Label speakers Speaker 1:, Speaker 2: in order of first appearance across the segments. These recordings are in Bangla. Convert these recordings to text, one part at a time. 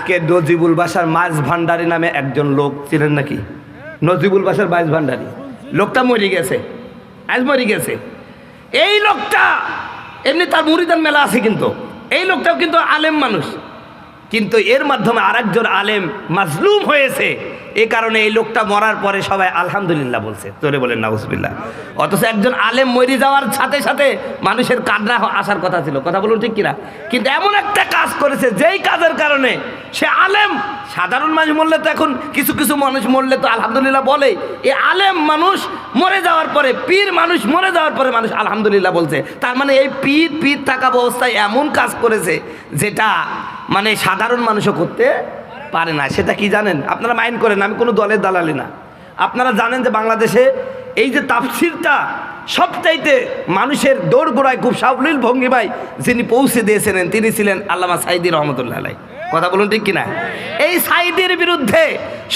Speaker 1: আজকে নজিবুল বাসার মাছ ভান্ডারি নামে একজন লোক ছিলেন নাকি? নজিবুল বাসার মাছ ভান্ডারি। লোকটা মরে গেছে। আজ মরি গেছে। এই লোকটা, এমনি তার মুড়িদান মেলা আছে কিন্তু। এই লোকটাও কিন্তু আলেম মানুষ। কিন্তু এর মাধ্যমে আরেকজন আলেম মাজলুম হয়েছে। এ কারণে এই লোকটা মরার পরে সবাই আলহামদুলিল্লাহ বলছে। তোরে বলেন, নাউজবিল্লাহ। অথচ একজন আলেম মরি যাওয়ার সাথে সাথে মানুষের কান্না আসার কথা ছিল। কথা বলুন ঠিক কিনা? কিন্তু এমন একটা কাজ করেছে, যেই কাজের কারণে সে আলেম, সাধারণ মানুষ মরলে তো এখন কিছু কিছু মানুষ মরলে তো আলহামদুলিল্লাহ বলে। এই আলেম মানুষ মরে যাওয়ার পরে, পীর মানুষ মরে যাওয়ার পরে মানুষ আলহামদুলিল্লাহ বলছে। তার মানে এই পীর পীর থাকা অবস্থায় এমন কাজ করেছে, যেটা মানে সাধারণ মানুষও করতে পারে না। সেটা কি জানেন? আপনারা মাইন্ড করেন, আমি কোনো দলের দালালি না। আপনারা জানেন যে বাংলাদেশে এই যে তাফসিরটা সবচাইতে মানুষের দৌড় গোড়ায় খুব সাবলীল ভঙ্গিমায় যিনি পৌঁছে দিয়েছিলেন তিনি ছিলেন আল্লামা সাইদি রহমতুল্লাহ কথা বলুন ঠিক কিনা? এই সাইদির বিরুদ্ধে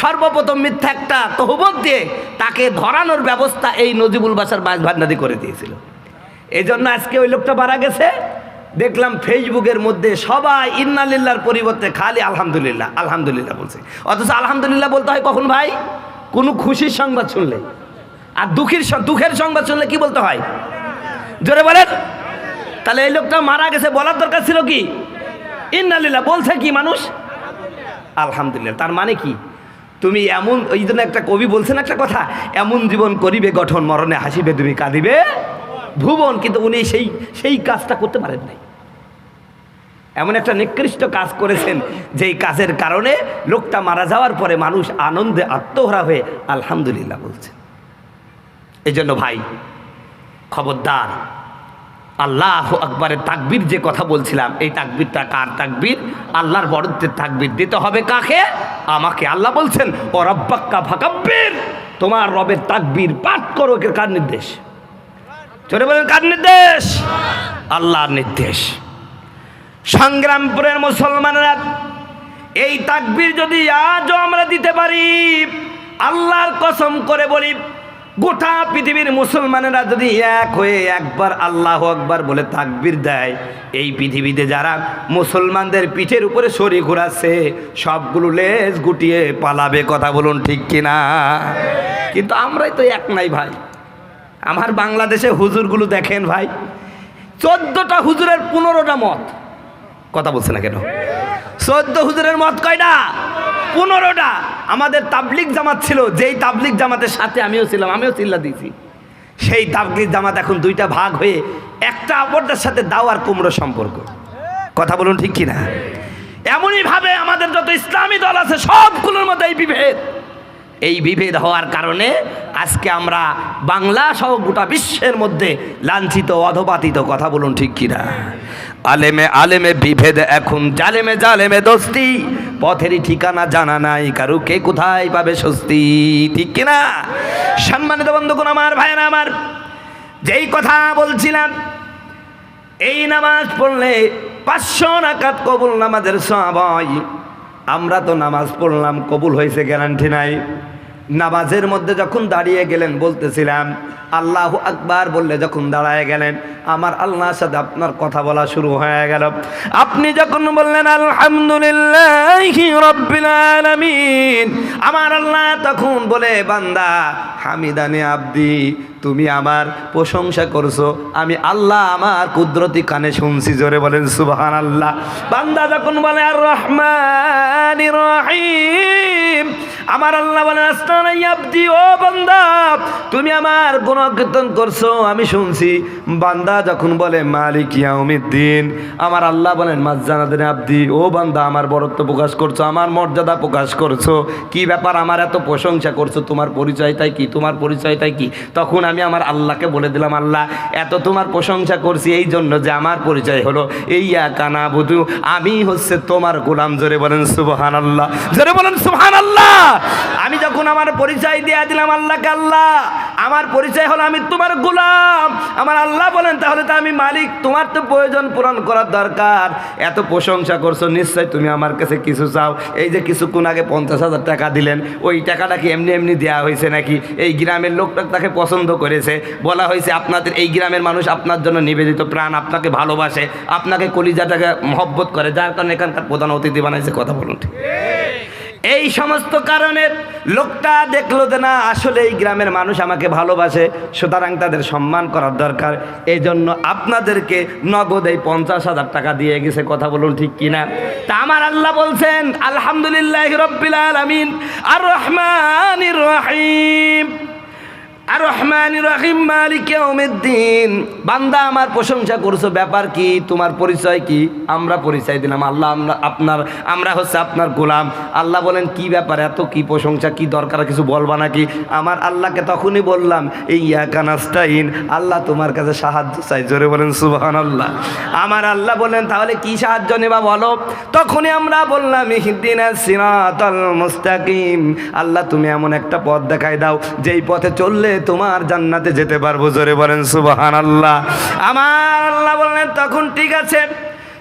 Speaker 1: সর্বপ্রথম মিথ্যা একটা তহবত দিয়ে তাকে ধরানোর ব্যবস্থা এই নজিবুল বাসার বাস ভান্ডারি করে দিয়েছিল। এই জন্য আজকে ওই লোকটা মারা গেছে। দেখলাম ফেসবুকের মধ্যে সবাই ইন্নালিল্লার পরিবর্তে খালি আলহামদুলিল্লাহ আলহামদুলিল্লাহ বলছে। অথচ আলহামদুলিল্লাহ বলতে হয় কখন ভাই? কোনো খুশির সংবাদ শুনলে। আর দুঃখের দুঃখের সংবাদ শুনলে কি বলতে হয়? জোরে বলেন। তাহলে এই লোকটা মারা গেছে বলার দরকার ছিল কি? ইন্নালিল্লাহ বলছে কি মানুষ? আলহামদুলিল্লাহ। তার মানে কি? তুমি এমন, ওই জন্য একটা কবি বলছেন একটা কথা, এমন জীবন করিবে গঠন, মরণে হাসিবে, তুমি কাঁদিবে ভুবন। কিন্তু উনি সেই সেই কাজটা করতে পারেন নাই। এমন একটা নিকৃষ্ট কাজ করেছেন, যেই কাজের কারণে লোকটা মারা যাওয়ার পরে মানুষ আনন্দে আত্মহরা হয়ে আলহামদুলিল্লাহ বলছে। এই জন্য ভাই, খবরদার, আল্লাহ আকবরের তাকবির যে কথা বলছিলাম, এই তাকবিরটা কার তাকবির? আল্লাহর বরত্বের তাকবির। দিতে হবে কাকে? আমাকে আল্লাহ বলছেন, ও রব্বাক্কা তোমার রবের তাকবির পাঠ করো কার নির্দেশ? চলে বলেন, কার নির্দেশ? আল্লাহর নির্দেশ। সংগ্রামপুরের মুসলমানেরা, এই তাকবির যদি আজও আমরা দিতে পারি, আল্লাহর কসম করে বলি, গোটা পৃথিবীর মুসলমানেরা যদি এক হয়ে একবার আল্লাহ আকবার বলে তাকবির দেয়, এই পৃথিবীতে যারা মুসলমানদের পিঠের উপরে সরি ঘোরাচ্ছে সবগুলো লেজ গুটিয়ে পালাবে, কথা বলুন ঠিক কিনা? কিন্তু আমরাই তো এক নাই ভাই। আমার বাংলাদেশে হুজুরগুলো দেখেন ভাই, চোদ্দটা হুজুরের পনেরোটা মত। কথা বলছে না কেন? চোদ্দ হুজুরের মত কয়টা? পনেরোটা। আমাদের তাবলিক জামাত ছিল, যেই তাবলিক জামাতের সাথে আমিও ছিলাম, আমিও চিল্লা দিয়েছি। সেই তাবলিক জামাত এখন দুইটা ভাগ হয়ে একটা অপরটার সাথে দাওয়ার কুমড়ো সম্পর্ক। কথা বলুন ঠিক কিনা? এমনই ভাবে আমাদের যত ইসলামী দল আছে, সবগুলোর মধ্যে এই বিভেদ। এই বিভেদ হওয়ার কারণে আজকে আমরা বাংলা সহ গোটা বিশ্বের মধ্যে লাঞ্ছিত, অধপাতিত কথা বলুন ঠিক কিনা? আলেমে আলেমে বিভেদ এখন, জালেমে জালেমে দোস্তি, পথেরই ঠিকানা জানা নাই, কারু কে কোথায় পাবে স্বস্তি, ঠিক কিনা? সম্মানিত বন্ধুগণ, আমার ভাইয়েরা, আমার যেই কথা বলছিলাম, এই নামাজ পড়লে পাঁচশো নাকাত কবুল নামাজের সবাই আমরা তো নামাজ পড়লাম, কবুল হয়েছে গ্যারান্টি নাই। নামাজের মধ্যে যখন দাঁড়িয়ে গেলেন, বলতেছিলাম, আল্লাহ আকবার বললে যখন দাঁড়ায় গেলেন, আমার আল্লাহর সাথে আপনার কথা বলা শুরু হয়ে গেল। আপনি যখন বললেন, আলহামদুলিল্লাহ আমার আল্লাহ তখন বলে, বান্দা, হামিদানি আব্দি, তুমি আমার প্রশংসা করছ। আমি আল্লাহ আমার কুদরতি কানে শুনছি, জোরে বলেন সুবহান আল্লাহ বান্দা যখন বলে আর রহমান রহিম আমার আল্লাহ বলে আসনাই ও বান্দা, তুমি আমার গুণকীর্তন করছ। আমি শুনছি, বান্দা যখন বলে, মালিক ইয়াউমিদ্দিন, আমার আল্লাহ বলেন মাজ্জানাদিন আব্দি, ও বান্দা, আমার বরত্ব প্রকাশ করছ, আমার মর্যাদা প্রকাশ করছ। কি ব্যাপার? আমার এত প্রশংসা করছ, তোমার পরিচয়টাই কি? তোমার পরিচয়টাই কি? তখন আমি আমার আল্লাহকে বলে দিলাম, আল্লাহ, এত তোমার প্রশংসা করছি এই জন্য যে আমার পরিচয় হলো। এই কানা বুধু আমি হচ্ছে তোমার গোলাম। জোরে বলেন সুবহান আল্লাহ জোরে বলেন সুবহান আল্লাহ আমি যখন আমার পরিচয় দিয়ে দিলাম আল্লাহকে আল্লাহ, আমার পরিচয় হলো আমি তোমার গোলাম। আমার আল্লাহ বলেন, তাহলে তো আমি মালিক, তোমার তো প্রয়োজন পূরণ করার দরকার। এত প্রশংসা করছ, নিশ্চয় তুমি আমার কাছে কিছু চাও। এই যে কিছুক্ষণ আগে পঞ্চাশ হাজার টাকা দিলেন, ওই টাকাটা কি এমনি এমনি দেওয়া হয়েছে নাকি? এই গ্রামের লোকটা তাকে পছন্দ করেছে। বলা হয়েছে, আপনাদের এই গ্রামের মানুষ আপনার জন্য নিবেদিত প্রাণ, আপনাকে ভালোবাসে, আপনাকে কলিজাটাকে মহব্বত করে। যার কারণে এখানকার প্রধান অতিথি বানাইছে, কথা বলুন ঠিক। এই সমস্ত কারণে লোকটা দেখল যে না, আসলে এই গ্রামের মানুষ আমাকে ভালোবাসে, সুতরাং তাদের সম্মান করার দরকার। এই জন্য আপনাদেরকে নগদ এই পঞ্চাশ হাজার টাকা দিয়ে গেছে, কথা বলুন ঠিক কিনা? তা আমার আল্লাহ বলছেন, আলহামদুলিল্লাহ রব্বিল আলমিন আর রহমান রহিম। আর রহমান রহিম, মালিক ইয়াউমিদ্দিন। বান্দা আমার প্রশংসা করছ, ব্যাপার কি? তোমার পরিচয় কি? আমরা পরিচয় দিলাম। আল্লাহ আমরা আপনার আমরা হচ্ছে আপনার গোলাম। আল্লাহ বলেন, কি ব্যাপার? এত কি প্রশংসা? কি দরকার? কিছু বলবা নাকি? আমার আল্লাহকে তখনই বললাম এই ইয়াকানাস্তাইন আল্লাহ তোমার কাছে সাহায্য চাই। জোরে বলেন সুবহান আল্লাহ আমার আল্লাহ বলেন, তাহলে কি সাহায্য নেবা বলো? তখনই আমরা বললাম মুস্তাকিম। আল্লাহ, তুমি এমন একটা পথ দেখাই দাও, যেই পথে চললে তোমার জান্নাতে যেতে পারব, জোরে বলেন সুবহান আল্লাহ আমার আল্লাহ বললেন, তখন ঠিক আছে,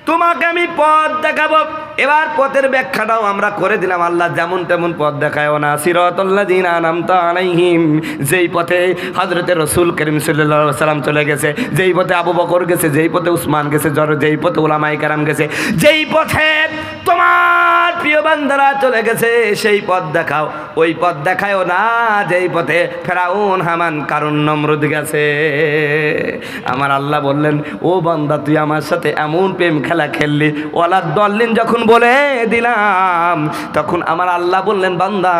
Speaker 1: তোমাকে আমি পথ দেখাবো। এবার পথের ব্যাখ্যাটাও আমরা করে দিলাম। আল্লাহ যেমন তেমন পথ দেখায় না। সিরতুল্লাহ দিন আনাম আনাইহিম যেই পথে হজরতের রসুল করিম সাল্লাম চলে গেছে, যেই পথে আবু বকর গেছে, যেই পথে উসমান গেছে, জর, যেই পথে ওলামাই কারাম গেছে, যেই পথে তোমার প্রিয় বান্দারা চলে গেছে, সেই পথ দেখাও। ওই পথ দেখায়ও না, যেই পথে ফেরাউন, হামান কারণ নমরুদ গেছে। আমার আল্লাহ বললেন, ও বান্দা, তুই আমার সাথে এমন প্রেম খেলা খেললি ওলা দল্লিন যখন বলে দিলাম, তখন আমার আল্লাহ বললেন, বান্দা,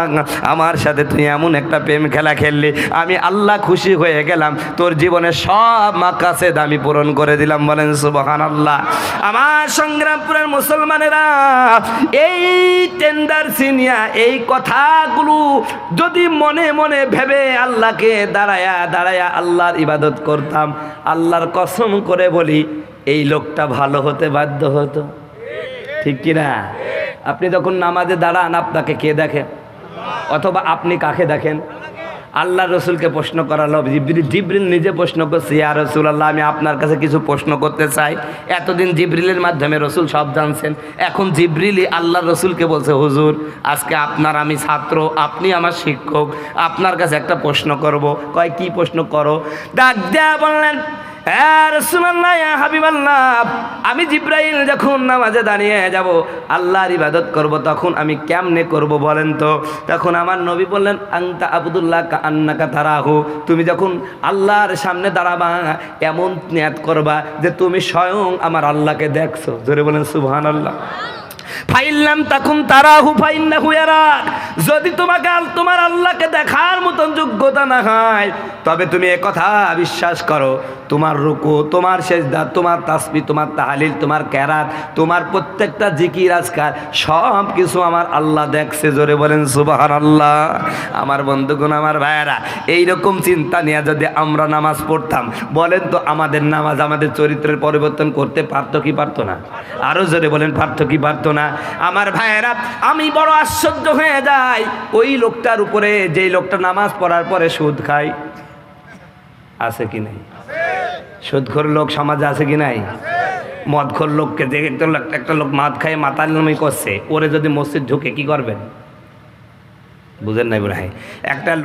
Speaker 1: আমার সাথে তুই এমন একটা প্রেম খেলা খেললি, আমি আল্লাহ খুশি হয়ে গেলাম, তোর জীবনে সব মাকাসে দামি পূরণ করে দিলাম। বলেন সুবহান আল্লাহ আমার সংগ্রামপুরের মুসলমানেরা, এই টেন্ডার সিনিয়া এই কথাগুলো যদি মনে মনে ভেবে আল্লাহকে দাঁড়ায়া দাঁড়ায়া আল্লাহর ইবাদত করতাম, আল্লাহর কসম করে বলি, এই লোকটা ভালো হতে বাধ্য হতো। ঠিক কিনা আপনি তখন নামাজে দাঁড়ান, আপনাকে কে দেখেন অথবা আপনি কাকে দেখেন? আল্লাহ রসুলকে প্রশ্ন করালো জিব্রিল নিজে প্রশ্ন করছে, ইয়া রসুল আল্লাহ আমি আপনার কাছে কিছু প্রশ্ন করতে চাই। এতদিন জিব্রিলের মাধ্যমে রসুল সব জানছেন। এখন জিব্রিলই আল্লাহ রসুলকে বলছে, হুজুর, আজকে আপনার আমি ছাত্র, আপনি আমার শিক্ষক, আপনার কাছে একটা প্রশ্ন করব। কয়, কি প্রশ্ন করো? ডাক দেয়া বললেন আমি জিব্রাইল যখন নামাজে দাঁড়িয়ে যাব, আল্লাহর ইবাদত করব, তখন আমি কেমনে করব বলেন তো? তখন আমার নবী বললেন আংতা আবদুল্লাহ আন্নাকা তারাহু। তুমি যখন আল্লাহর সামনে দাঁড়াবা, এমন নিয়াত করবা যে তুমি স্বয়ং আমার আল্লাহকে দেখছ। জোরে বলেন সুবহান আল্লাহ ফাইল্লাম তখন তারা হুফাইন্না হুয়ারাক যদি তোমাকে তোমার আল্লাহকে দেখার মতন যোগ্যতা না হয়, তবে তুমি কথা বিশ্বাস করো, তোমার রুকু, তোমার সেজদা, তোমার তাসবি, তোমার তাহালিল, তোমার ক্যারাত তোমার প্রত্যেকটা জিকির, আজকার, সব কিছু আমার আল্লাহ দেখছে, জোরে বলেন সুবাহান আল্লাহ আমার বন্ধুগণ, আমার ভাইয়েরা, এইরকম চিন্তা নিয়ে যদি আমরা নামাজ পড়তাম, বলেন তো আমাদের নামাজ আমাদের চরিত্রের পরিবর্তন করতে পারতো কি পারতো না? আরও জোরে বলেন, পারতো কি পারতো না? আমার ভাইয়েরা, আমি বড় আশ্চর্য হয়ে যাই। ওই লোকটার উপরে, যেই লোকটা নামাজ পড়ার পরে সুদ খায়। আছে কি নাই? সুদখোর লোক সমাজে আছে কি নাই? মদখোর লোককে দেখে একটা লোক একটা লোক মদ খায়, মাতাল নামি করছে। ওরে যদি মসজিদ ঢুকে কি করবেন? বুঝেন নাই ভাই একটা লোক